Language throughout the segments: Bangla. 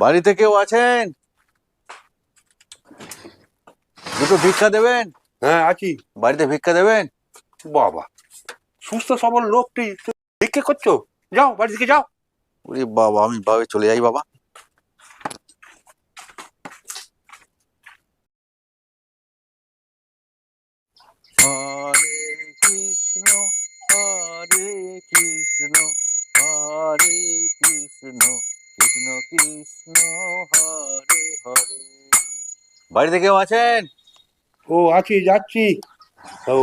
বাড়িতে কেউ আছেন? দুটো ভিক্ষা দেবেন? হ্যাঁ আছি বাড়িতে ভিক্ষা দেবেন? বাবা সুস্থ সবল লোকটি ভিক্ষা করছ? যাও বাড়ি থেকে যাও। ওরে বাবা আমি ভাবে চলে যাই বাবা। হরে কৃষ্ণ হরে কৃষ্ণ হরে কৃষ্ণ। কৃষ্ণ কৃষ্ণ হরে হরে। বাড়িতে কেউ আছেন? ও আছি যাচ্ছি। ও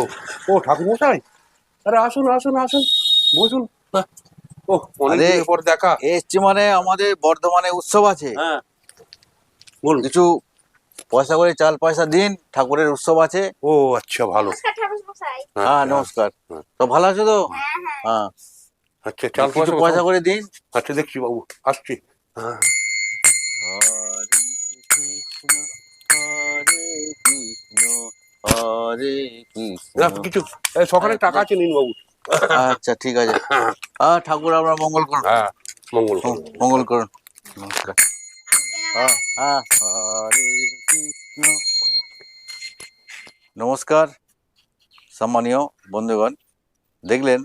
ও ঠাকুর মশাই আরে আসুন আসুন আসুন। বসুন। হ্যাঁ। ও অনেক পর দেখা। এসছি মানে আমাদের বর্ধমানে উৎসব আছে। হ্যাঁ। বলুন। কিছু পয়সা করে চাল পয়সা দিন ঠাকুরের উৎসব আছে। ও আচ্ছা ভালো। ঠাকুর মশাই হ্যাঁ নমস্কার। হ্যাঁ। তো ভালো আছো তো? হ্যাঁ হ্যাঁ। হ্যাঁ আচ্ছা চাল পয়সা পয়সা করে দিন। আচ্ছা দেখছি বাবু আসছি। হ্যাঁ হরে কৃষ্ণ হরে কৃষ্ণ হরে কৃষ্ণ। কিছু সকালে টাকা আছে নিন বাবু। আচ্ছা ঠিক আছে। ঠাকুর আমরা মঙ্গল করুন। হ্যাঁ মঙ্গল মঙ্গল করুন। নমস্কার। নমস্কার সম্মানীয় বন্ধুগণ। দেখলেন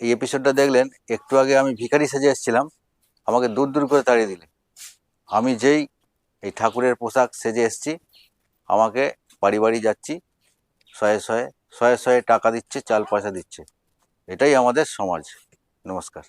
এই এপিসোডটা দেখলেন একটু আগে আমি ভিখারি সেজে এসেছিলাম। আমাকে দূর দূর করে তাড়িয়ে দিলে। আমি যেই এই ঠাকুরের পোশাক সেজে এসছি, আমাকে বাড়ি বাড়ি যাচ্ছি, শয়ে শয়ে শয়ে শয়ে টাকা দিচ্ছে, চাল পয়সা দিচ্ছে। এটাই আমাদের সমাজ। নমস্কার।